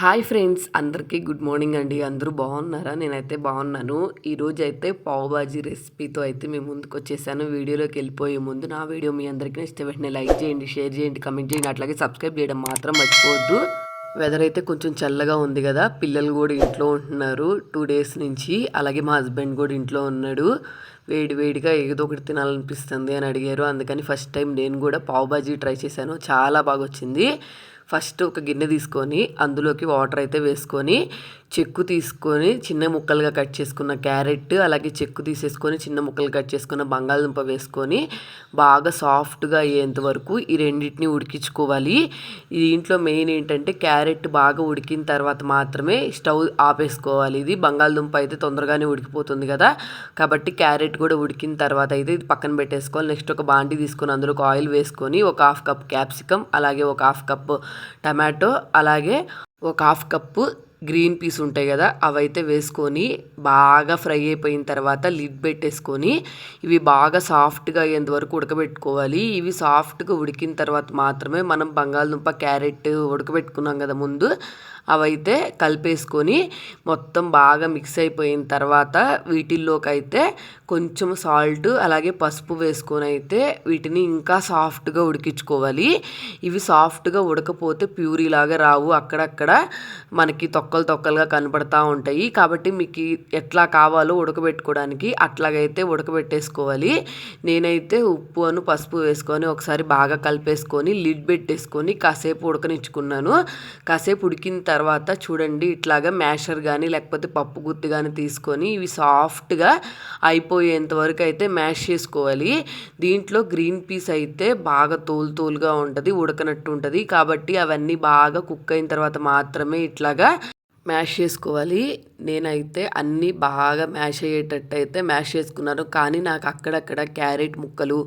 Hi friends అందరికీ good morning అండి. అందరూ బాగున్నారా? నేనైతే బాగున్నాను. ఈరోజు అయితే పావుబాజీ రెసిపీతో అయితే మేము ముందుకు వచ్చేసాను. వీడియోలోకి వెళ్ళిపోయే ముందు నా వీడియో మీ అందరికీ ఇష్టం వెంటనే లైక్ చేయండి షేర్ చేయండి కమెంట్ చేయండి. అట్లాగే సబ్స్క్రైబ్ చేయడం మాత్రం మర్చిపోవద్దు. వెదర్ అయితే కొంచెం చల్లగా ఉంది కదా. పిల్లలు కూడా ఇంట్లో ఉంటున్నారు టూ డేస్ నుంచి. అలాగే మా హస్బెండ్ కూడా ఇంట్లో ఉన్నాడు. వేడి వేడిగా ఏదో ఒకటి తినాలనిపిస్తుంది అని అడిగారు. అందుకని ఫస్ట్ టైం నేను కూడా పావుబాజీ ట్రై చేశాను. చాలా బాగా వచ్చింది. ఫస్ట్ ఒక గిన్నె తీసుకొని అందులోకి వాటర్ అయితే వేసుకొని చెక్కు తీసుకొని చిన్న ముక్కలుగా కట్ చేసుకున్న క్యారెట్ అలాగే చెక్కు తీసేసుకొని చిన్న ముక్కలు కట్ చేసుకున్న బంగాళదుంప వేసుకొని బాగా సాఫ్ట్గా అయ్యేంత వరకు ఈ రెండింటిని ఉడికించుకోవాలి. దీంట్లో మెయిన్ ఏంటంటే క్యారెట్ బాగా ఉడికిన తర్వాత మాత్రమే స్టవ్ ఆపేసుకోవాలి. ఇది బంగాళదుంప అయితే తొందరగానే ఉడికిపోతుంది కదా. కాబట్టి క్యారెట్ కూడా ఉడికిన తర్వాత అయితే ఇది పక్కన పెట్టేసుకోవాలి. నెక్స్ట్ ఒక బాండి తీసుకొని అందులో ఒక ఆయిల్ వేసుకొని ఒక హాఫ్ కప్ క్యాప్సికమ్ అలాగే ఒక హాఫ్ కప్ టమాటో అలాగే ఒక హాఫ్ కప్పు గ్రీన్ పీస్ ఉంటాయి కదా అవైతే వేసుకొని బాగా ఫ్రై అయిపోయిన తర్వాత లిడ్ పెట్టేసుకొని ఇవి బాగా సాఫ్ట్గా అయ్యేంత వరకు ఉడకబెట్టుకోవాలి. ఇవి సాఫ్ట్గా ఉడికిన తర్వాత మాత్రమే మనం బంగాళదుంప క్యారెట్ ఉడకబెట్టుకున్నాం కదా ముందు అవైతే కలిపేసుకొని మొత్తం బాగా మిక్స్ అయిపోయిన తర్వాత వీటిల్లోకి అయితే కొంచెం సాల్ట్ అలాగే పసుపు వేసుకొని అయితే వీటిని ఇంకా సాఫ్ట్గా ఉడికించుకోవాలి. ఇవి సాఫ్ట్గా ఉడకపోతే ప్యూరీ లాగా రావు. అక్కడక్కడ మనకి తొక్కలు తొక్కలుగా కనపడతా ఉంటాయి. కాబట్టి మీకు ఎట్లా కావాలో ఉడకబెట్టుకోవడానికి అట్లాగైతే ఉడకబెట్టేసుకోవాలి. నేనైతే ఉప్పు అను పసుపు వేసుకొని ఒకసారి బాగా కలిపేసుకొని లిడ్ పెట్టేసుకొని కాసేపు ఉడకనిచ్చుకున్నాను. కాసేపు ఉడికిన తర్వాత తర్వాత చూడండి ఇట్లాగా మ్యాషర్ కానీ లేకపోతే పప్పు గుత్తి కానీ తీసుకొని ఇవి సాఫ్ట్గా అయిపోయేంత వరకు అయితే మ్యాష్ చేసుకోవాలి. దీంట్లో గ్రీన్ పీస్ అయితే బాగా తోలు తోలుగా ఉంటుంది ఉడకనట్టు ఉంటుంది. కాబట్టి అవన్నీ బాగా కుక్ అయిన తర్వాత మాత్రమే ఇట్లాగా మ్యాష్ చేసుకోవాలి. నేనైతే అన్నీ బాగా మ్యాష్ అయ్యేటట్టు అయితే మ్యాష్ చేసుకున్నాను. కానీ నాకు అక్కడక్కడ క్యారెట్ ముక్కలు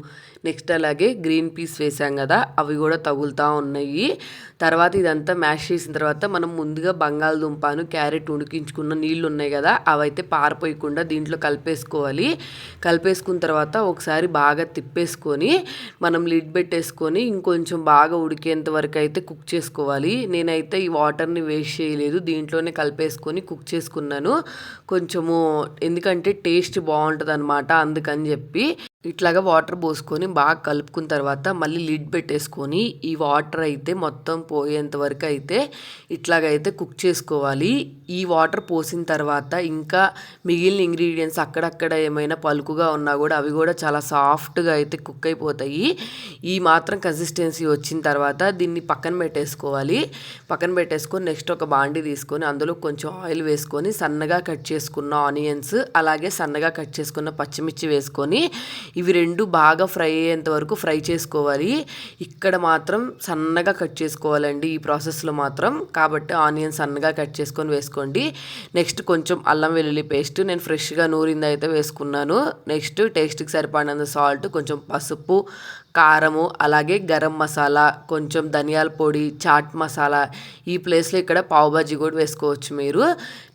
నెక్స్ట్ అలాగే గ్రీన్ పీస్ వేసాం కదా అవి కూడా తగులుతూ ఉన్నాయి. తర్వాత ఇదంతా మ్యాష్ చేసిన తర్వాత మనం ముందుగా బంగాళదుంపను క్యారెట్ ఉడికించుకున్న నీళ్ళు ఉన్నాయి కదా అవైతే పారిపోయకుండా దీంట్లో కలిపేసుకోవాలి. కలిపేసుకున్న తర్వాత ఒకసారి బాగా తిప్పేసుకొని మనం లిడ్ పెట్టేసుకొని ఇంకొంచెం బాగా ఉడికేంత వరకు అయితే కుక్ చేసుకోవాలి. నేనైతే ఈ వాటర్ని వేస్ట్ చేయలేదు. దీంట్లోనే కలిపేసుకొని కుక్ చేసుకున్నాను. కొంచెము ఎందుకంటే టేస్ట్ బాగుంటుంది అనమాట అందుకని చెప్పి. ఇట్లాగా వాటర్ పోసుకొని బాగా కలుపుకున్న తర్వాత మళ్ళీ లిడ్ పెట్టేసుకొని ఈ వాటర్ అయితే మొత్తం పోయేంత వరకు అయితే ఇట్లాగైతే కుక్ చేసుకోవాలి. ఈ వాటర్ పోసిన తర్వాత ఇంకా మిగిలిన ఇంగ్రీడియంట్స్ అక్కడక్కడ ఏమైనా పలుకుగా ఉన్నా కూడా అవి కూడా చాలా సాఫ్ట్గా అయితే కుక్ అయిపోతాయి. ఈ మాత్రం కన్సిస్టెన్సీ వచ్చిన తర్వాత దీన్ని పక్కన పెట్టేసుకోవాలి. పక్కన పెట్టేసుకొని నెక్స్ట్ ఒక బాండి తీసుకొని అందులో కొంచెం ఆయిల్ వేసుకొని సన్నగా కట్ చేసుకున్న ఆనియన్స్ అలాగే సన్నగా కట్ చేసుకున్న పచ్చిమిర్చి వేసుకొని ఇవి రెండు బాగా ఫ్రై అయ్యేంత వరకు ఫ్రై చేసుకోవాలి. ఇక్కడ మాత్రం సన్నగా కట్ చేసుకోవాలండి ఈ ప్రాసెస్లో మాత్రం. కాబట్టి ఆనియన్ సన్నగా కట్ చేసుకొని వేసుకోండి. నెక్స్ట్ కొంచెం అల్లం వెల్లుల్లి పేస్ట్ నేను ఫ్రెష్గా నూరింది అయితే వేసుకున్నాను. నెక్స్ట్ టేస్ట్కి సరిపడినంత సాల్ట్ కొంచెం పసుపు కారము అలాగే గరం మసాలా కొంచెం ధనియాల పొడి చాట్ మసాలా ఈ ప్లేస్లో ఇక్కడ పావుబాజీ కూడా వేసుకోవచ్చు మీరు.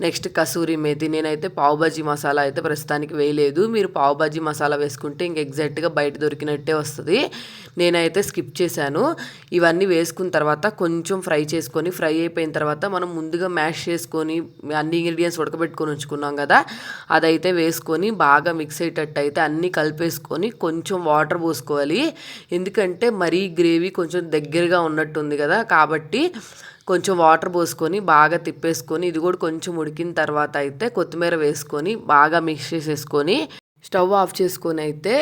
నెక్స్ట్ కసూరి మేతి నేనైతే పావుబాజీ మసాలా అయితే ప్రస్తుతానికి వేయలేదు. మీరు పావుబాజీ మసాలా వేసుకుంటే ఇంక ఎగ్జాక్ట్గా బయట దొరికినట్టే వస్తుంది. నేనైతే స్కిప్ చేశాను. ఇవన్నీ వేసుకున్న తర్వాత కొంచెం ఫ్రై చేసుకొని ఫ్రై అయిపోయిన తర్వాత మనం ముందుగా మ్యాష్ చేసుకొని అన్ని ఇంగ్రీడియంట్స్ ఉడకబెట్టుకొని ఉంచుకున్నాం కదా అదైతే వేసుకొని బాగా మిక్స్ అయ్యేటట్టు అయితే అన్నీ కలిపేసుకొని కొంచెం వాటర్ పోసుకోవాలి. ఎందుకంటే మరీ గ్రేవీ కొంచెం దగ్గరగా ఉన్నట్టుంది కదా కాబట్టి కొంచెం వాటర్ పోసుకొని బాగా తిప్పేసుకొని ఇది కూడా కొంచెం ఉడికిన తర్వాత అయితే కొత్తిమీర వేసుకొని బాగా మిక్స్ చేసేసుకొని స్టవ్ ఆఫ్ చేసుకొని అయితే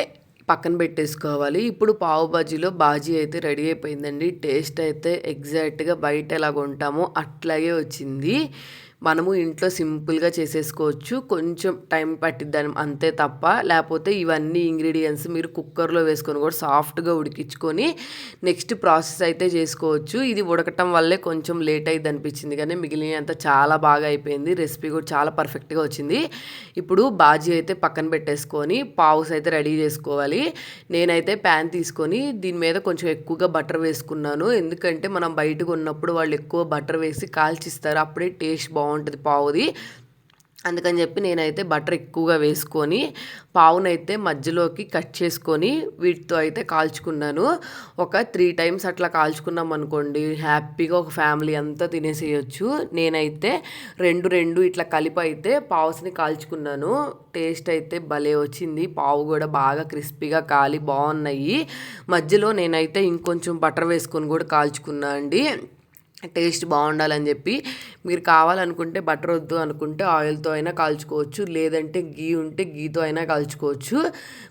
పక్కన పెట్టేసుకోవాలి. ఇప్పుడు పావు బాజీలో బాజీ అయితే రెడీ అయిపోయిందండి. టేస్ట్ అయితే ఎగ్జాక్ట్గా బయట ఎలాగ ఉంటామో అట్లాగే వచ్చింది. మనము ఇంట్లో సింపుల్గా చేసేసుకోవచ్చు. కొంచెం టైం పట్టిద్దాం అంతే తప్ప లేకపోతే ఇవన్నీ ఇంగ్రీడియంట్స్ మీరు కుక్కర్లో వేసుకొని కూడా సాఫ్ట్గా ఉడికించుకొని నెక్స్ట్ ప్రాసెస్ అయితే చేసుకోవచ్చు. ఇది ఉడకటం వల్లే కొంచెం లేట్ అయింది అనిపించింది కానీ మిగిలినంత చాలా బాగా అయిపోయింది. రెసిపీ కూడా చాలా పర్ఫెక్ట్గా వచ్చింది. ఇప్పుడు బాజీ అయితే పక్కన పెట్టేసుకొని పావుస్ అయితే రెడీ చేసుకోవాలి. నేనైతే ప్యాన్ తీసుకొని దీని మీద కొంచెం ఎక్కువగా బటర్ వేసుకున్నాను. ఎందుకంటే మనం బయటకు ఉన్నప్పుడు వాళ్ళు ఎక్కువ బటర్ వేసి కాల్చిస్తారు. అప్పుడే టేస్ట్ బాగుంటుంది. బాగుంటుంది పావుది. అందుకని చెప్పి నేనైతే బటర్ ఎక్కువగా వేసుకొని పావునైతే మధ్యలోకి కట్ చేసుకొని వీటితో అయితే కాల్చుకున్నాను. ఒక త్రీ టైమ్స్ అట్లా కాల్చుకున్నాం అనుకోండి హ్యాపీగా ఒక ఫ్యామిలీ అంతా తినేసేయచ్చు. నేనైతే రెండు రెండు ఇట్లా కలిపి అయితే పావుస్ని కాల్చుకున్నాను. టేస్ట్ అయితే భలే వచ్చింది. పావు కూడా బాగా క్రిస్పీగా కాలి బాగున్నాయి. మధ్యలో నేనైతే ఇంకొంచెం బటర్ వేసుకొని కూడా కాల్చుకున్నా అండి. టేస్ట్ బాగుండాలని చెప్పి మీరు కావాలనుకుంటే బటర్ వద్దు అనుకుంటే ఆయిల్తో అయినా కాల్చుకోవచ్చు లేదంటే గీ ఉంటే గీతో అయినా కాల్చుకోవచ్చు.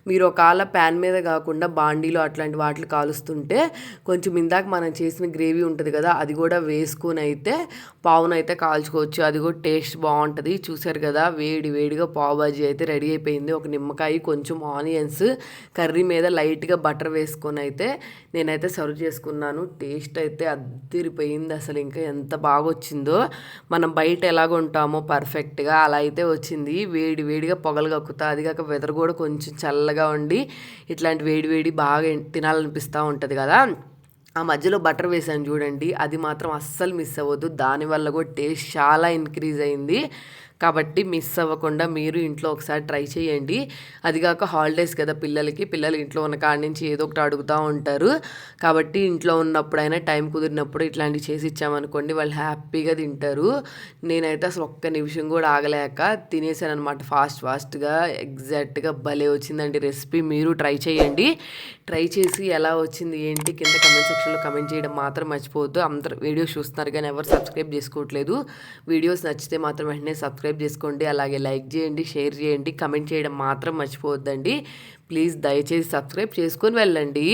మీరు ఒకవేళ ప్యాన్ మీద కాకుండా బాండీలో అట్లాంటి వాటిని కాలుస్తుంటే కొంచెం ఇందాక మనం చేసిన గ్రేవీ ఉంటుంది కదా అది కూడా వేసుకొని అయితే పావునైతే కాల్చుకోవచ్చు. అది కూడా టేస్ట్ బాగుంటుంది. చూసారు కదా వేడి వేడిగా పావు బాజీ అయితే రెడీ అయిపోయింది. ఒక నిమ్మకాయ కొంచెం ఆనియన్స్ కర్రీ మీద లైట్గా బటర్ వేసుకొని అయితే నేనైతే సర్వ్ చేసుకున్నాను. టేస్ట్ అయితే అద్దరిపోయింది అసలు ఇంకా ఎంత బాగా వచ్చిందో మనం బయట ఎలాగ ఉంటామో పర్ఫెక్ట్గా అలా అయితే వచ్చింది. వేడి వేడిగా పొగలు కక్కుతా అది కాక వెదర్ కూడా కొంచెం చల్లగా ఉండి ఇట్లాంటి వేడి వేడి బాగా తినాలనిపిస్తూ ఉంటుంది కదా. ఆ మధ్యలో బటర్ వేసాను చూడండి అది మాత్రం అస్సలు మిస్ అవ్వద్దు. దానివల్ల కూడా టేస్ట్ చాలా ఇంక్రీజ్ అయింది. కాబట్టి మిస్ అవ్వకుండా మీరు ఇంట్లో ఒకసారి ట్రై చేయండి. అది కాక హాలిడేస్ కదా పిల్లలకి పిల్లలు ఇంట్లో ఉన్న కాడి నుంచి ఏదో ఒకటి అడుగుతూ ఉంటారు. కాబట్టి ఇంట్లో ఉన్నప్పుడైనా టైం కుదిరినప్పుడు ఇట్లాంటివి చేసి ఇచ్చామనుకోండి వాళ్ళు హ్యాపీగా తింటారు. నేనైతే అసలు ఒక్క నిమిషం కూడా ఆగలేక తినేసాను అనమాట ఫాస్ట్ ఫాస్ట్గా. ఎగ్జాక్ట్గా భలే వచ్చిందండి రెసిపీ. మీరు ట్రై చేయండి. ట్రై చేసి ఎలా వచ్చింది ఏంటి కింద కమెంట్ సెక్షన్లో కమెంట్ చేయడం మాత్రం మర్చిపోవద్దు. అందరు వీడియోస్ చూస్తున్నారు కానీ ఎవరు సబ్స్క్రైబ్ చేసుకోవట్లేదు. వీడియోస్ నచ్చితే మాత్రం వెంటనే సబ్స్క్రైబ్ సబ్స్క్రైబ్ చేసుకోండి అలాగే లైక్ చేయండి షేర్ చేయండి కమెంట్ చేయడం మాత్రం మర్చిపోవద్దండి. ప్లీజ్ దయచేసి సబ్స్క్రైబ్ చేసుకొని వెళ్ళండి.